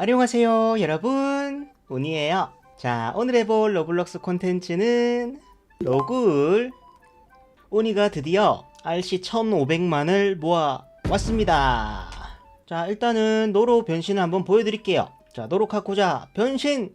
안녕하세요 여러분. 운이에요. 자 오늘 해볼 로블록스 콘텐츠는 로굴 운이가 드디어 RC 1500만을 모아 왔습니다. 자 일단은 노로 변신을 한번 보여드릴게요. 자 노로카코자 변신!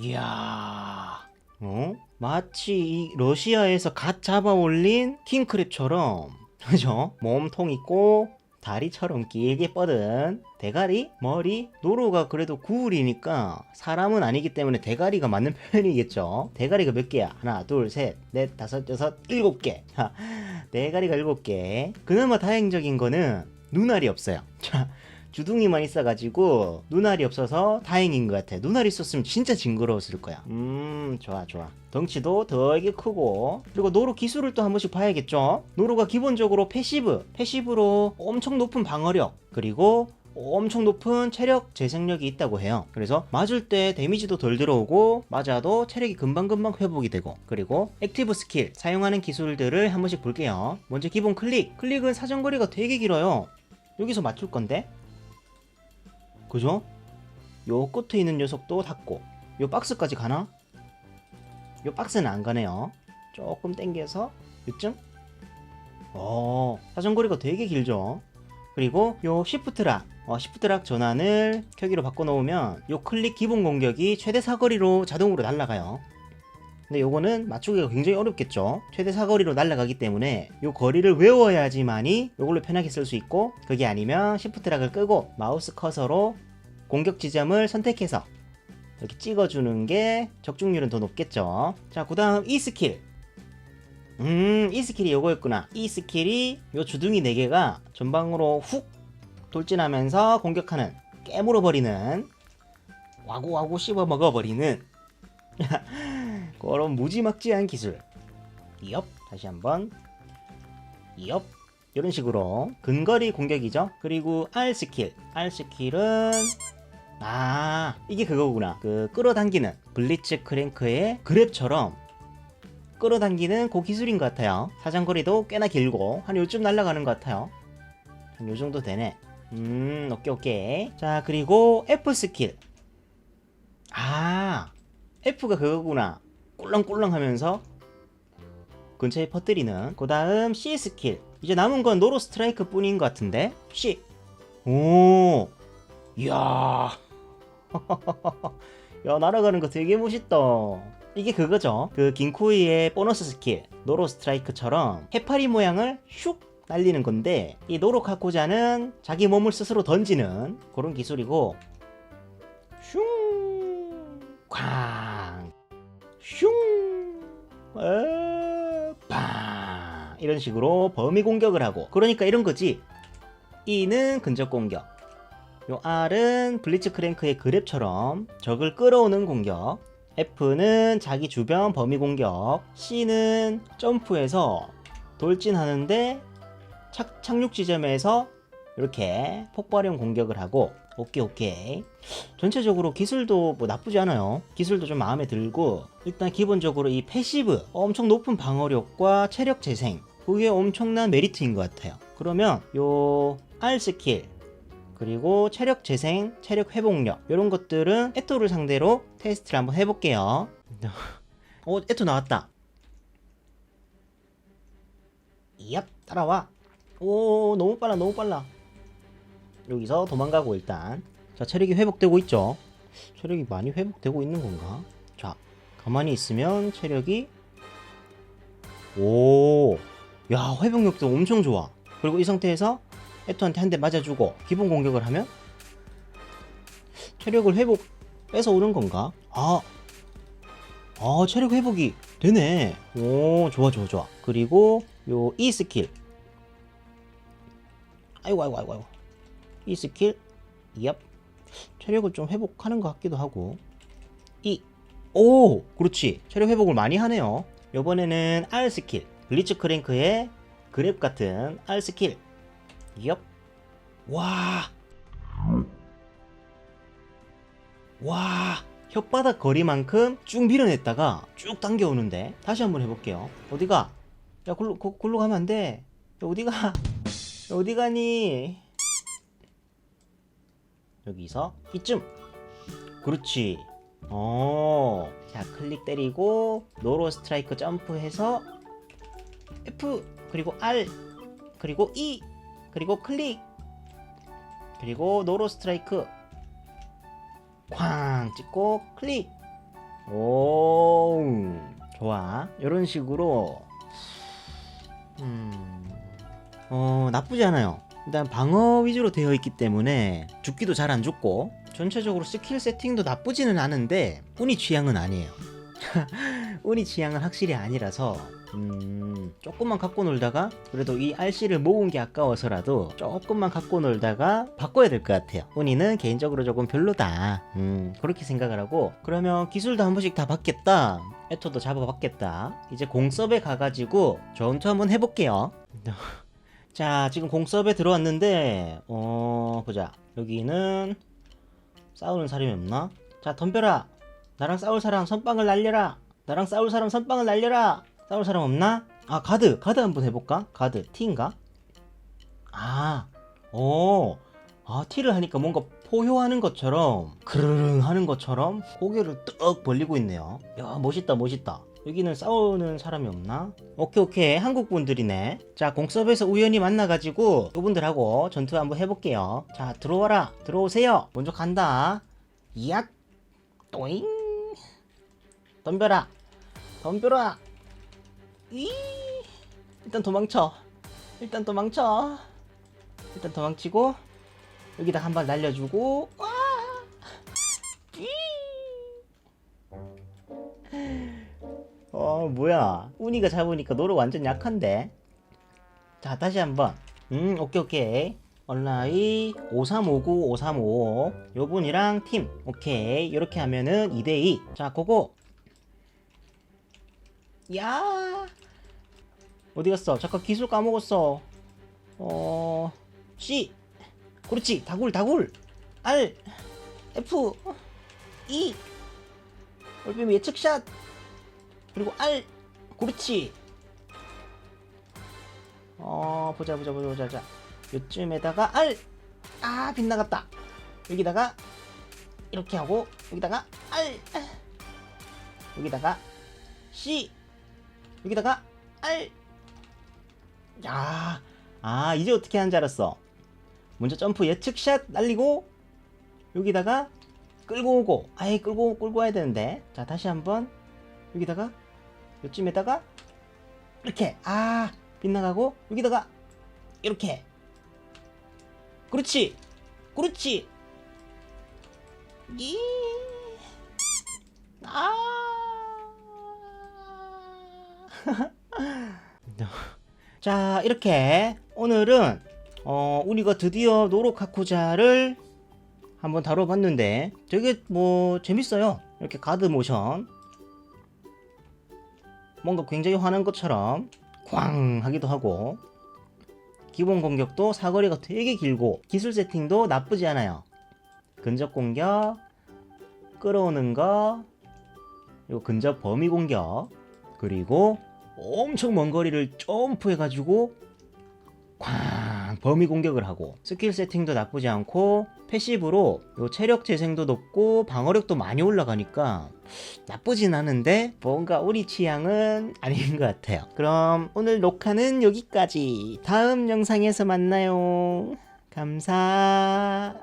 이야 어? 마치 이 러시아에서 갓 잡아 올린 킹크랩처럼. 그죠? 몸통 있고 다리처럼 길게 뻗은 대가리, 머리, 노루가 그래도 구울이니까 사람은 아니기 때문에 대가리가 맞는 표현이겠죠. 대가리가 몇 개야? 하나, 둘, 셋, 넷, 다섯, 여섯, 일곱 개. 자, 대가리가 일곱 개. 그나마 다행적인 거는 눈알이 없어요. 자, 주둥이만 있어가지고 눈알이 없어서 다행인 것 같아. 눈알이 있었으면 진짜 징그러웠을 거야. 음, 좋아, 좋아. 덩치도 되게 크고 그리고 노루 기술을 또 한 번씩 봐야겠죠. 노루가 기본적으로 패시브, 패시브로 엄청 높은 방어력 그리고 엄청 높은 체력 재생력이 있다고 해요. 그래서 맞을 때 데미지도 덜 들어오고 맞아도 체력이 금방금방 회복이 되고 그리고 액티브 스킬 사용하는 기술들을 한 번씩 볼게요. 먼저 기본 클릭. 클릭은 사정거리가 되게 길어요. 여기서 맞출 건데 그죠? 요 끝에 있는 녀석도 닿고 요 박스까지 가나? 요 박스는 안 가네요 조금 당겨서 요쯤? 어 사정거리가 되게 길죠 그리고 요 시프트락 어, 시프트락 전환을 켜기로 바꿔놓으면 요 클릭 기본 공격이 최대 사거리로 자동으로 날아가요 근데 요거는 맞추기가 굉장히 어렵겠죠. 최대 사거리로 날아가기 때문에 요 거리를 외워야지만이 요걸로 편하게 쓸 수 있고 그게 아니면 시프트락을 끄고 마우스 커서로 공격 지점을 선택해서 이렇게 찍어주는 게 적중률은 더 높겠죠. 자그 다음 이 스킬. 음 이 스킬이 요거였구나. 이 스킬이 요 주둥이 4개가 전방으로 훅 돌진하면서 공격하는 깨물어 버리는 와구와구 씹어 먹어버리는 그런 무지막지한 기술. 이업 다시 한번. 이업 이런 식으로 근거리 공격이죠. 그리고 R 스킬. R 스킬은 아 이게 그거구나. 그 끌어당기는 블리츠 크랭크의 그랩처럼 끌어당기는 그 기술인 것 같아요. 사정거리도 꽤나 길고 한 요쯤 날아가는 것 같아요. 한 요정도 되네. 음 오케이 오케이. 자 그리고 F 스킬. 아 F가 그거구나 꿀렁꿀렁 하면서 근처에 퍼뜨리는 그 다음 C 스킬. 이제 남은 건 노로 스트라이크 뿐인 것 같은데. C. 오. 이야. 야 날아가는 거 되게 멋있다. 이게 그거죠. 그 긴코이의 보너스 스킬 노로 스트라이크처럼 해파리 모양을 슉 날리는 건데 이 노로 카코자는 자기 몸을 스스로 던지는 그런 기술이고 슝쾅 슝! 에, 팡 이런 식으로 범위 공격을 하고. 그러니까 이런 거지. E는 근접 공격. 요 R은 블리츠 크랭크의 그랩처럼 적을 끌어오는 공격. F는 자기 주변 범위 공격. C는 점프해서 돌진하는데 착, 착륙 지점에서 이렇게 폭발형 공격을 하고 오케이 오케이. 전체적으로 기술도 뭐 나쁘지 않아요. 기술도 좀 마음에 들고 일단 기본적으로 이 패시브 엄청 높은 방어력과 체력 재생 그게 엄청난 메리트인 것 같아요. 그러면 요 R 스킬 그리고 체력 재생, 체력 회복력 이런 것들은 에토를 상대로 테스트를 한번 해볼게요. 어 에토 나왔다. 얍 따라와. 오 너무 빨라 너무 빨라 여기서 도망가고 일단. 자 체력이 회복되고 있죠? 체력이 많이 회복되고 있는 건가? 자 가만히 있으면 체력이 오야 회복력도 엄청 좋아. 그리고 이 상태에서 에토한테 한 대 맞아주고 기본 공격을 하면 체력을 회복 뺏어 오는 건가? 아, 아 체력 회복이 되네. 오 좋아 좋아 좋아. 그리고 요 E 스킬. 아이고 아이고 아이고 아이고 이 스킬 얍. 체력을 좀 회복하는 것 같기도 하고. 이 오! 그렇지. 체력 회복을 많이 하네요. 요번에는 R 스킬. 블리츠 크랭크의 그랩 같은 R 스킬. 얍. 와. 와. 혓바닥 거리만큼 쭉 밀어냈다가 쭉 당겨오는데 다시 한번 해볼게요. 어디가? 야 그, 글로 가면 안돼. 어디가? 어디 가니 여기서 이쯤. 그렇지. 어, 자 클릭 때리고 노로 스트라이크 점프해서 F 그리고 R 그리고 E 그리고 클릭 그리고 노로 스트라이크. 쾅! 찍고 클릭. 오 좋아. 이런 식으로. 음, 어 나쁘지 않아요 일단 방어 위주로 되어 있기 때문에 죽기도 잘 안 죽고 전체적으로 스킬 세팅도 나쁘지는 않은데 운이 취향은 아니에요 운이 취향은 확실히 아니라서 음, 조금만 갖고 놀다가 그래도 이 RC를 모은 게 아까워서라도 조금만 갖고 놀다가 바꿔야 될 것 같아요. 운이는 개인적으로 조금 별로다. 음, 그렇게 생각을 하고 그러면 기술도 한 번씩 다 받겠다. 에토도 잡아봤겠다. 이제 공섭에 가가지고 전투 한번 해볼게요. 자, 지금 공섭에 들어왔는데 어 보자. 여기는 싸우는 사람이 없나? 자, 덤벼라. 나랑 싸울 사람 선빵을 날려라. 나랑 싸울 사람 선빵을 날려라. 싸울 사람 없나? 아 가드 가드 한번 해볼까? 가드 T인가? 아, 어, 아 하니까 뭔가 포효하는 것처럼 그르릉 하는 것처럼 고개를 떡 벌리고 있네요. 야 멋있다 멋있다. 여기는 싸우는 사람이 없나? 오케이 오케이 한국 분들이네. 자 공섭에서 우연히 만나가지고 그분들하고 전투 한번 해볼게요. 자 들어와라 들어오세요. 먼저 간다. 이악 또잉 덤벼라 덤벼라 이 일단 도망쳐 일단 도망쳐 일단 도망치고 여기다 한 발 날려주고 와! 어 뭐야? 운이가 잡으니까 노루 완전 약한데? 자 다시 한번. 음 오케이 오케이. 얼라이 5359 5355 요분이랑 팀. 오케이. 이렇게 하면은 2대2 자 고고. 야! 어디 갔어? 잠깐 기술 까먹었어. 어 C. 그렇지. 다굴 다굴. R. F. E. 올빼미 예측샷 그리고 R 그렇지 어 보자 보자 보자 보자 보자. 요쯤에다가 R 아 빗나갔다. 여기다가 이렇게 하고 여기다가 R 여기다가 C 여기다가 R 야, 아 이제 어떻게 하는 줄 알았어. 먼저 점프 예측샷 날리고 여기다가 끌고 오고, 아예 끌고 끌고 와야 되는데, 자 다시 한번. 여기다가 요쯤에다가 이렇게 아 빗나가고 여기다가 이렇게 그렇지, 그렇지. 이 아. 자 이렇게 오늘은 어, 우리가 드디어 노로카쿠자를 한번 다뤄봤는데 되게 뭐 재밌어요 이렇게 가드 모션 뭔가 굉장히 화난 것처럼 쾅 하기도 하고 기본 공격도 사거리가 되게 길고 기술 세팅도 나쁘지 않아요. 근접 공격 끌어오는 거 그리고 근접 범위 공격 그리고 엄청 먼 거리를 점프해가지고 쾅 범위 공격을 하고 스킬 세팅도 나쁘지 않고 패시브로 요 체력 재생도 높고 방어력도 많이 올라가니까 나쁘진 않은데 뭔가 우리 취향은 아닌 것 같아요. 그럼 오늘 녹화는 여기까지. 다음 영상에서 만나요. 감사.